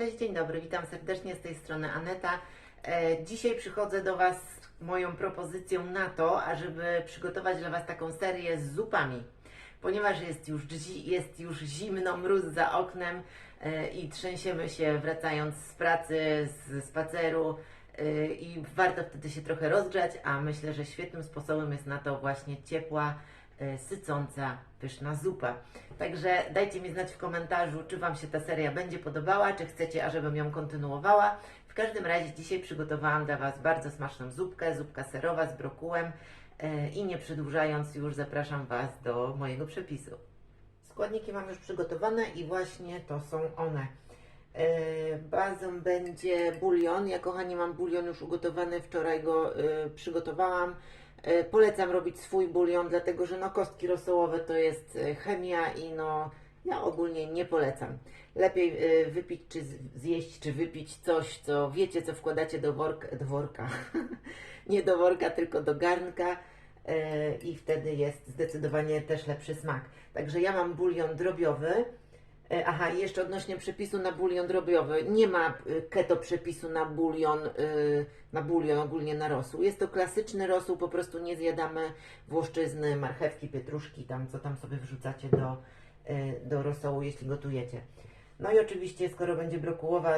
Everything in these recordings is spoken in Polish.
Cześć, dzień dobry, witam serdecznie z tej strony Aneta. E, Dzisiaj przychodzę do Was z moją propozycją na to, ażeby przygotować dla Was taką serię z zupami. Ponieważ jest już, jest już zimno, mróz za oknem e, i trzęsiemy się wracając z pracy, z spaceru e, i warto wtedy się trochę rozgrzać, a myślę, że świetnym sposobem jest na to właśnie ciepła, sycąca, pyszna zupa. Także dajcie mi znać w komentarzu, czy Wam się ta seria będzie podobała, czy chcecie, ażebym ją kontynuowała. W każdym razie dzisiaj przygotowałam dla Was bardzo smaczną zupkę, zupka serowa z brokułem e, i nie przedłużając już zapraszam Was do mojego przepisu. Składniki mam już przygotowane i właśnie to są one. E, Bazą będzie bulion. Ja kochani mam bulion już ugotowany, wczoraj go e, przygotowałam. E, Polecam robić swój bulion, dlatego że no kostki rosołowe to jest e, chemia i no ja ogólnie nie polecam. Lepiej e, wypić czy zjeść, czy wypić coś, co wiecie, co wkładacie do worka, do worka. nie do worka, tylko do garnka i wtedy jest zdecydowanie też lepszy smak. Także ja mam bulion drobiowy. E, Aha, jeszcze odnośnie przepisu na bulion drobiowy. Nie ma y, keto przepisu na bulion, y, na bulion ogólnie na rosół. Jest to klasyczny rosół, po prostu nie zjadamy włoszczyzny, marchewki, pietruszki, tam co tam sobie wrzucacie do, do rosołu, jeśli gotujecie. No i oczywiście, skoro będzie brokułowa,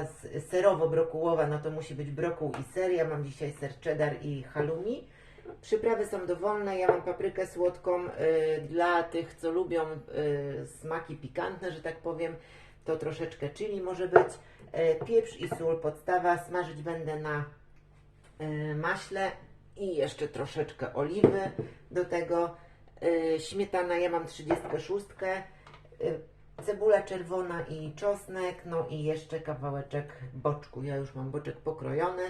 serowo-brokułowa, no to musi być brokuł i ser. Ja mam dzisiaj ser cheddar i halloumi. Przyprawy są dowolne. Ja mam paprykę słodką y, dla tych, co lubią y, smaki pikantne, że tak powiem. To troszeczkę chili może być. Y, pieprz i sól podstawa. Smażyć będę na maśle i jeszcze troszeczkę oliwy do tego. Śmietana, ja mam 36. Y, cebula czerwona i czosnek. No i jeszcze kawałeczek boczku. Ja już mam boczek pokrojony.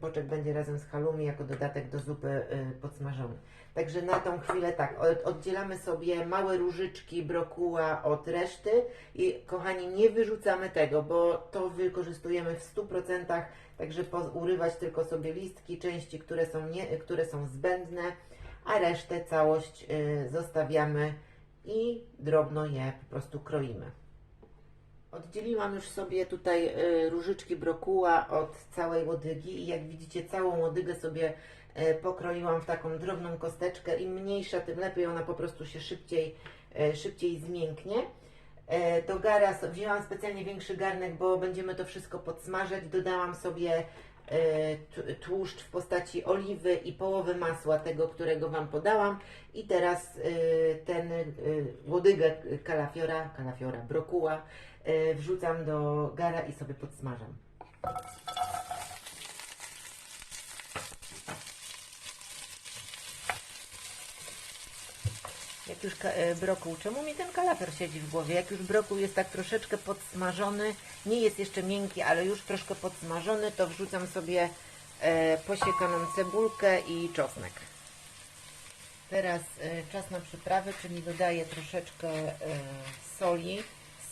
Boczek będzie razem z halloumi jako dodatek do zupy y, podsmażony. Także na tą chwilę tak, od- oddzielamy sobie małe różyczki brokuła od reszty i kochani, nie wyrzucamy tego, bo to wykorzystujemy w 100%, także urywać tylko sobie listki, części, które są, nie, które są zbędne, a resztę, całość y, zostawiamy i drobno je po prostu kroimy. Oddzieliłam już sobie tutaj y, różyczki brokuła od całej łodygi i jak widzicie całą łodygę sobie y, pokroiłam w taką drobną kosteczkę. Im mniejsza, tym lepiej ona po prostu się szybciej, y, szybciej zmięknie. Do gara wzięłam specjalnie większy garnek, bo będziemy to wszystko podsmażać. Dodałam sobie tłuszcz w postaci oliwy i połowy masła, tego, którego Wam podałam. I teraz e, ten e, łodygę kalafiora, kalafiora, brokuła e, wrzucam do gara i sobie podsmażam. Jak już e, brokuł, czemu mi ten kalafior siedzi w głowie? Jak już brokuł jest tak troszeczkę podsmażony, nie jest jeszcze miękki, ale już troszkę podsmażony, to wrzucam sobie e, posiekaną cebulkę i czosnek. Teraz e, czas na przyprawy, czyli dodaję troszeczkę soli.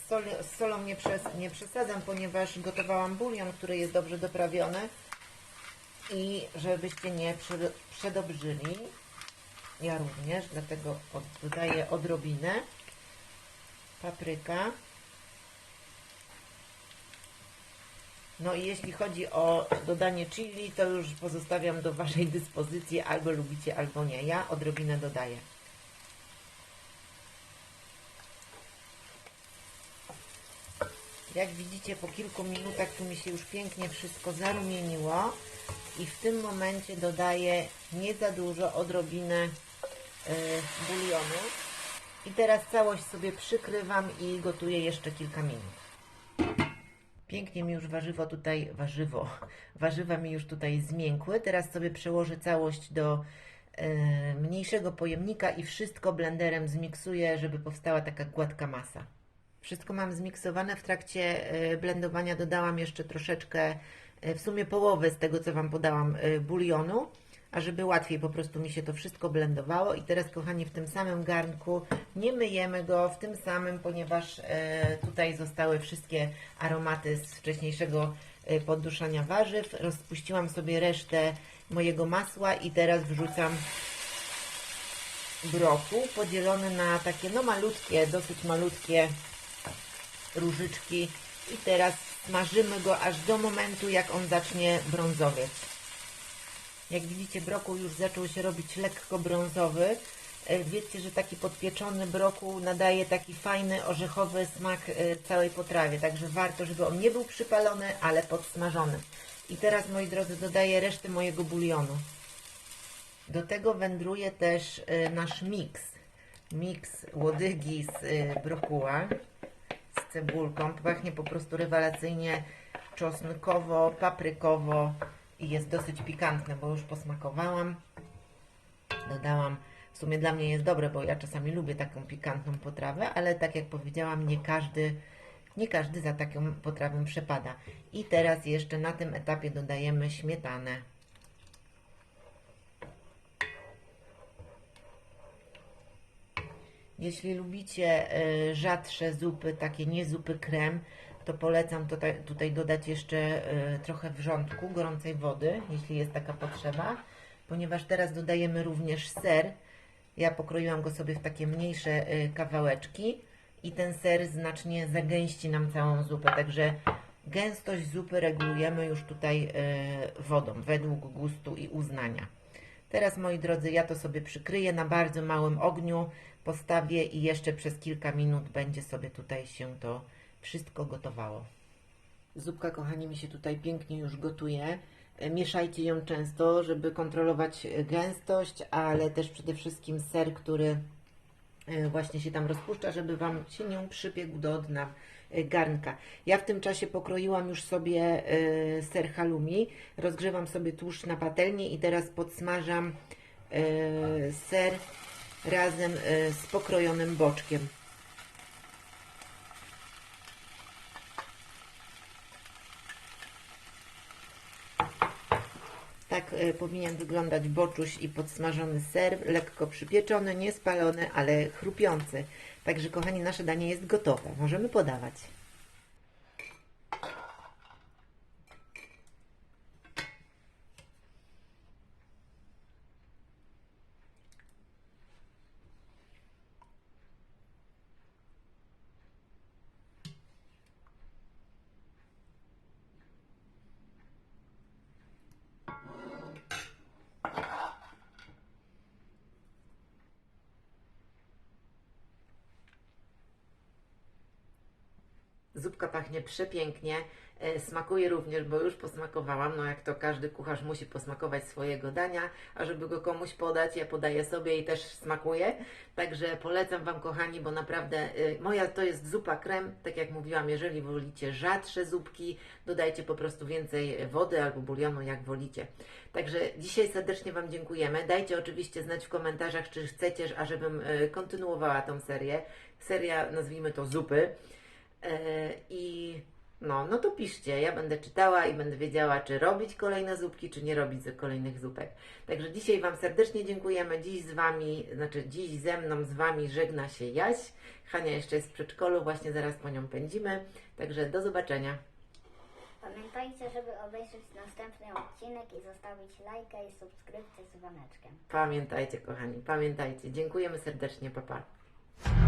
Z, z solą nie, przes, nie przesadzam, ponieważ gotowałam bulion, który jest dobrze doprawiony i żebyście nie przed- przedobrzyli. Ja również, dlatego od, dodaję odrobinę. Papryka. No i jeśli chodzi o dodanie chili, to już pozostawiam do Waszej dyspozycji, albo lubicie, albo nie. Ja odrobinę dodaję. Jak widzicie, po kilku minutach tu mi się już pięknie wszystko zarumieniło i w tym momencie dodaję nie za dużo, odrobinę bulionu. I teraz całość sobie przykrywam i gotuję jeszcze kilka minut. Pięknie mi już warzywo tutaj, warzywo, warzywa mi już tutaj zmiękły. Teraz sobie przełożę całość do e, mniejszego pojemnika i wszystko blenderem zmiksuję, żeby powstała taka gładka masa. Wszystko mam zmiksowane. W trakcie e, blendowania dodałam jeszcze troszeczkę, e, w sumie połowę z tego, co Wam podałam, e, bulionu, a żeby łatwiej po prostu mi się to wszystko blendowało. I teraz, kochani, w tym samym garnku nie myjemy go, w tym samym, ponieważ e, tutaj zostały wszystkie aromaty z wcześniejszego e, podduszania warzyw. Rozpuściłam sobie resztę mojego masła i teraz wrzucam brokuł podzielony na takie no malutkie, dosyć malutkie różyczki i teraz smażymy go aż do momentu, jak on zacznie brązowieć. Jak widzicie, brokuł już zaczął się robić lekko brązowy. E, Wiecie, że taki podpieczony brokuł nadaje taki fajny, orzechowy smak e, całej potrawie. Także warto, żeby on nie był przypalony, ale podsmażony. I teraz, moi drodzy, dodaję resztę mojego bulionu. Do tego wędruje też e, nasz miks. Miks łodygi z brokuła z cebulką. Pachnie po prostu rewelacyjnie czosnkowo, paprykowo i jest dosyć pikantne, bo już posmakowałam. Dodałam, w sumie dla mnie jest dobre, bo ja czasami lubię taką pikantną potrawę, ale tak jak powiedziałam, nie każdy, nie każdy za taką potrawę przepada. I teraz jeszcze na tym etapie dodajemy śmietanę. Jeśli lubicie e, rzadsze zupy, takie nie zupy krem, to polecam tutaj, tutaj dodać jeszcze e, trochę wrzątku, gorącej wody, jeśli jest taka potrzeba, ponieważ teraz dodajemy również ser. Ja pokroiłam go sobie w takie mniejsze e, kawałeczki i ten ser znacznie zagęści nam całą zupę, także gęstość zupy regulujemy już tutaj e, wodą, według gustu i uznania. Teraz, moi drodzy, ja to sobie przykryję na bardzo małym ogniu, postawię i jeszcze przez kilka minut będzie sobie tutaj się to wszystko gotowało. Zupka, kochani, mi się tutaj pięknie już gotuje. E, Mieszajcie ją często, żeby kontrolować e, gęstość, ale też przede wszystkim ser, który e, właśnie się tam rozpuszcza, żeby Wam się nie przybiegł do dna garnka. Ja w tym czasie pokroiłam już sobie ser halloumi, rozgrzewam sobie tłuszcz na patelni i teraz podsmażam ser razem z pokrojonym boczkiem. Powinien wyglądać boczuś i podsmażony ser, lekko przypieczony, niespalony, ale chrupiący. Także kochani, nasze danie jest gotowe. Możemy podawać. Zupka pachnie przepięknie, e, smakuje również, bo już posmakowałam, no jak to każdy kucharz musi posmakować swojego dania, a żeby go komuś podać, ja podaję sobie i też smakuje, także polecam Wam kochani, bo naprawdę e, moja to jest zupa krem, tak jak mówiłam, jeżeli wolicie rzadsze zupki, dodajcie po prostu więcej wody albo bulionu, jak wolicie. Także dzisiaj serdecznie Wam dziękujemy, dajcie oczywiście znać w komentarzach, czy chcecie, ażebym e, kontynuowała tą serię, seria nazwijmy to zupy, I no, no to piszcie. Ja będę czytała i będę wiedziała, czy robić kolejne zupki, czy nie robić kolejnych zupek. Także dzisiaj Wam serdecznie dziękujemy. Dziś z Wami, znaczy dziś ze mną, z Wami żegna się Jaś. Hania jeszcze jest w przedszkolu, właśnie zaraz po nią pędzimy. Także do zobaczenia. Pamiętajcie, żeby obejrzeć następny odcinek i zostawić lajka i subskrypcję z dzwoneczkiem. Pamiętajcie, kochani, pamiętajcie. Dziękujemy serdecznie, papa. Pa.